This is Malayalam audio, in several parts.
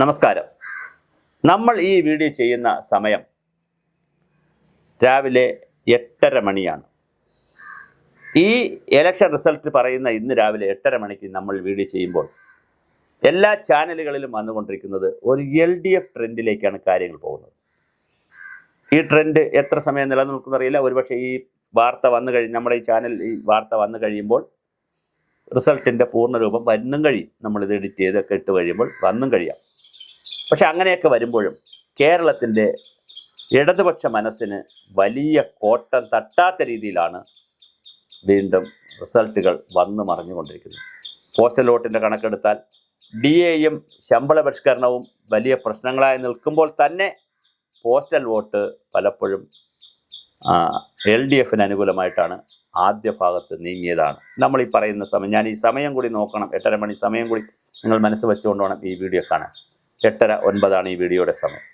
നമസ്കാരം. നമ്മൾ ഈ വീഡിയോ ചെയ്യുന്ന സമയം രാവിലെ എട്ടര മണിയാണ്. ഈ ഇലക്ഷൻ റിസൾട്ട് പറയുന്ന ഇന്ന് രാവിലെ എട്ടര മണിക്ക് നമ്മൾ വീഡിയോ ചെയ്യുമ്പോൾ എല്ലാ ചാനലുകളിലും വന്നുകൊണ്ടിരിക്കുന്നത് ഒരു എൽ ഡി എഫ് ട്രെൻഡിലേക്കാണ് കാര്യങ്ങൾ പോകുന്നത്. ഈ ട്രെൻഡ് എത്ര സമയം നിലനിൽക്കുന്നറിയില്ല ഒരുപക്ഷെ ഈ വാർത്ത വന്നു കഴിഞ്ഞ് നമ്മുടെ ഈ ചാനൽ ഈ വാർത്ത വന്നു കഴിയുമ്പോൾ റിസൾട്ടിന്റെ പൂർണരൂപം വന്നും കഴിയും. നമ്മളിത് എഡിറ്റ് ചെയ്തൊക്കെ ഇട്ട് കഴിയുമ്പോൾ വന്നും കഴിയാം. പക്ഷെ അങ്ങനെയൊക്കെ വരുമ്പോഴും കേരളത്തിന്റെ ഇടതുപക്ഷ മനസ്സിന് വലിയ കോട്ടം തട്ടാത്ത രീതിയിലാണ് വീണ്ടും റിസൾട്ടുകൾ വന്നു മറിഞ്ഞുകൊണ്ടിരിക്കുന്നത്. പോസ്റ്റൽ വോട്ടിന്റെ കണക്കെടുത്താൽ ഡി എയും ശമ്പള പരിഷ്കരണവും വലിയ പ്രശ്നങ്ങളായി നിൽക്കുമ്പോൾ തന്നെ പോസ്റ്റൽ വോട്ട് പലപ്പോഴും എൽ ഡി എഫിന് അനുകൂലമായിട്ടാണ് ആദ്യ ഭാഗത്ത് നീങ്ങിയതാണ്. നമ്മൾ ഈ പറയുന്ന സമയം ഞാൻ ഈ സമയം കൂടി നോക്കണം എട്ടര മണി സമയം കൂടി നിങ്ങൾ മനസ്സ് വെച്ചുകൊണ്ട് വേണം ഈ വീഡിയോ കാണാൻ. എട്ടര ഒൻപതാണ് ഈ വീഡിയോയുടെ സമയം.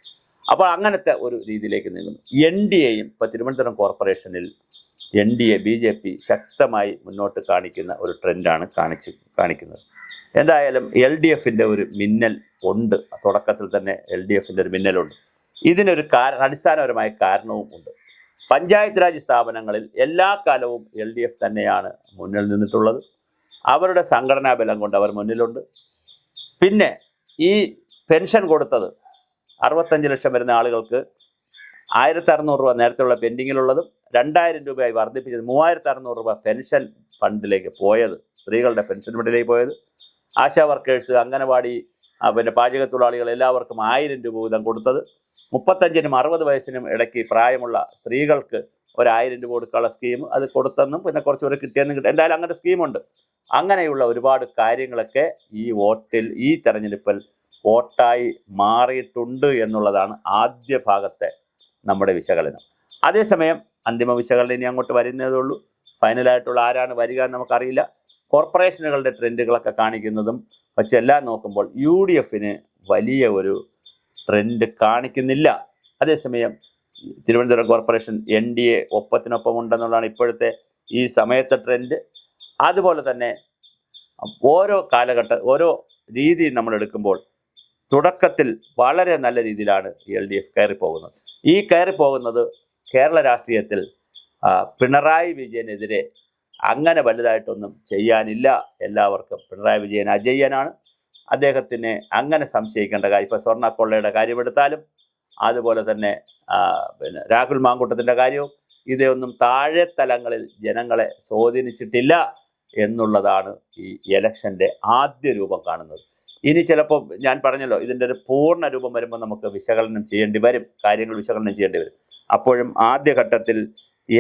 അപ്പോൾ അങ്ങനത്തെ ഒരു രീതിയിലേക്ക് നീങ്ങുന്നു. എൻ ഡി എയും ഇപ്പോൾ തിരുവനന്തപുരം കോർപ്പറേഷനിൽ N D A B J P ശക്തമായി മുന്നോട്ട് കാണിക്കുന്ന ഒരു ട്രെൻഡാണ് കാണിച്ച് കാണിക്കുന്നത്. എന്തായാലും എൽ ഡി എഫിന്റെ ഒരു മിന്നൽ ഉണ്ട്. തുടക്കത്തിൽ തന്നെ എൽ ഡി എഫിന്റെ ഒരു മിന്നലുണ്ട്. ഇതിനൊരു കാരണം അടിസ്ഥാനപരമായ കാരണവും ഉണ്ട്. പഞ്ചായത്ത് രാജ് സ്ഥാപനങ്ങളിൽ എല്ലാ കാലവും എൽ ഡി എഫ് തന്നെയാണ് മുന്നിൽ നിന്നിട്ടുള്ളത്. അവരുടെ സംഘടനാ ബലം കൊണ്ട് അവർ മുന്നിലുണ്ട്. പിന്നെ ഈ പെൻഷൻ കൊടുത്തത്. അറുപത്തഞ്ച് ലക്ഷം വരുന്ന ആളുകൾക്ക് ആയിരത്തി അറുന്നൂറ് രൂപ നേരത്തെയുള്ള പെൻഡിങ്ങിലുള്ളതും രണ്ടായിരം രൂപയായി വർദ്ധിപ്പിച്ചത് മൂവായിരത്തി അറുന്നൂറ് രൂപ പെൻഷൻ ഫണ്ടിലേക്ക് പോയത്. സ്ത്രീകളുടെ പെൻഷൻ ഫണ്ടിലേക്ക് പോയത്. ആശാ വർക്കേഴ്സ് അംഗനവാടി പിന്നെ പാചക തൊഴിലാളികൾ എല്ലാവർക്കും ആയിരം രൂപ വീതം കൊടുത്തത്. മുപ്പത്തഞ്ചിനും അറുപത് വയസ്സിനും ഇടയ്ക്ക് പ്രായമുള്ള സ്ത്രീകൾക്ക് ഒരായിരം രൂപ കൊടുക്കാനുള്ള സ്കീം അത് കൊടുത്തെന്നും പിന്നെ കുറച്ച് പേര് കിട്ടിയെന്നും കിട്ടും. എന്തായാലും അങ്ങനെ സ്കീമുണ്ട്. അങ്ങനെയുള്ള ഒരുപാട് കാര്യങ്ങളൊക്കെ ഈ വോട്ടിൽ ഈ തെരഞ്ഞെടുപ്പിൽ വോട്ടായി മാറിയിട്ടുണ്ട് എന്നുള്ളതാണ് ആദ്യ ഭാഗത്തെ നമ്മുടെ വിശകലനം. അതേസമയം അന്തിമ വിശകലനം ഇനി അങ്ങോട്ട് വരുന്നതേ ഉള്ളൂ. ഫൈനലായിട്ടുള്ള ആരാണ് വരിക എന്ന് നമുക്കറിയില്ല. കോർപ്പറേഷനുകളുടെ ട്രെൻഡുകളൊക്കെ കാണിക്കുന്നതും പക്ഷെ എല്ലാം നോക്കുമ്പോൾ യു ഡി എഫിന് വലിയ ഒരു ട്രെൻഡ് കാണിക്കുന്നില്ല. അതേസമയം Thiruvananthapuram corporation N D A ഒപ്പത്തിനൊപ്പം ഉണ്ടെന്നുള്ളതാണ് ഇപ്പോഴത്തെ ഈ സമയത്തെ ട്രെൻഡ്. അതുപോലെ തന്നെ ഓരോ കാലഘട്ട ഓരോ രീതി നമ്മൾ എടുക്കുമ്പോൾ തുടക്കത്തിൽ വളരെ നല്ല രീതിയിലാണ് എൽ ഡി എഫ് കയറി പോകുന്നത് ഈ കയറി പോകുന്നത് കേരള രാഷ്ട്രീയത്തിൽ പിണറായി വിജയനെതിരെ അങ്ങനെ വലുതായിട്ടൊന്നും ചെയ്യാനില്ല. എല്ലാവർക്കും പിണറായി വിജയൻ അജയ്യനാണ്. അദ്ദേഹത്തിന് അങ്ങനെ സംശയിക്കേണ്ട കാര്യം ഇപ്പോൾ സ്വർണ കൊള്ളയുടെ കാര്യമെടുത്താലും അതുപോലെ തന്നെ പിന്നെ രാഹുൽ മാങ്കൂട്ടത്തിന്റെ കാര്യവും ഇതൊന്നും താഴെ തലങ്ങളിൽ ജനങ്ങളെ സ്വാധീനിച്ചിട്ടില്ല. എന്നുള്ളതാണ് ഈ എലക്ഷന്റെ ആദ്യ രൂപം കാണുന്നത്. ഇനി ചിലപ്പോൾ ഞാൻ പറഞ്ഞല്ലോ ഇതിന്റെ ഒരു പൂർണ രൂപം വരുമ്പോൾ നമുക്ക് വിശകലനം ചെയ്യേണ്ടി വരും കാര്യങ്ങൾ വിശകലനം ചെയ്യേണ്ടി വരും. അപ്പോഴും ആദ്യഘട്ടത്തിൽ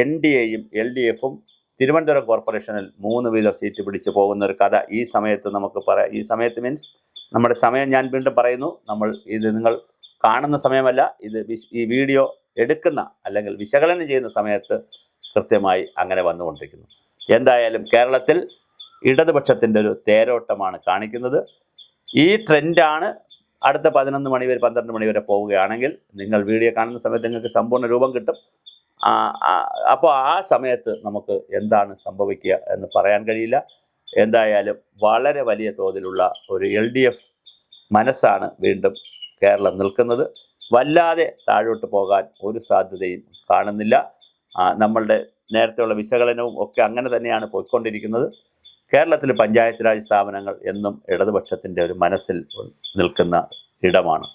എൻ ഡി എയും എൽ ഡി എഫും തിരുവനന്തപുരം കോർപ്പറേഷനിൽ മൂന്ന് വീതം സീറ്റ് പിടിച്ചു പോകുന്ന ഒരു കഥ ഈ സമയത്ത് നമുക്ക് പറയാം. ഈ സമയത്ത് മീൻസ് നമ്മുടെ സമയം ഞാൻ വീണ്ടും പറയുന്നു. നമ്മൾ ഇത് നിങ്ങൾ കാണുന്ന സമയമല്ല ഇത് ഈ വീഡിയോ എടുക്കുന്ന അല്ലെങ്കിൽ വിശകലനം ചെയ്യുന്ന സമയത്ത് കൃത്യമായി അങ്ങനെ വന്നുകൊണ്ടിരിക്കുന്നു. എന്തായാലും കേരളത്തിൽ ഇടതുപക്ഷത്തിന്റെ ഒരു തേരോട്ടമാണ് കാണിക്കുന്നത്. ഈ ട്രെൻഡാണ് അടുത്ത പതിനൊന്ന് മണി വരെ പന്ത്രണ്ട് മണി വരെ പോവുകയാണെങ്കിൽ നിങ്ങൾ വീഡിയോ കാണുന്ന സമയത്ത് നിങ്ങൾക്ക് സമ്പൂർണ രൂപം കിട്ടും. അപ്പോൾ ആ സമയത്ത് നമുക്ക് എന്താണ് സംഭവിക്കുക എന്ന് പറയാൻ കഴിയില്ല. എന്തായാലും വളരെ വലിയ തോതിലുള്ള ഒരു എൽ ഡി എഫ് മനസ്സാണ് വീണ്ടും കേരളം നിൽക്കുന്നത്. വല്ലാതെ താഴോട്ട് പോകാൻ ഒരു സാധ്യതയും കാണുന്നില്ല. നമ്മളുടെ നേരത്തെയുള്ള വിശകലനവും ഒക്കെ അങ്ങനെ തന്നെയാണ് പോയിക്കൊണ്ടിരിക്കുന്നത്. കേരളത്തിൽ പഞ്ചായത്ത് രാജ് സ്ഥാപനങ്ങൾ എന്നും ഇടതുപക്ഷത്തിന്റെ ഒരു മനസ്സിൽ നിൽക്കുന്ന ഇടമാണ്.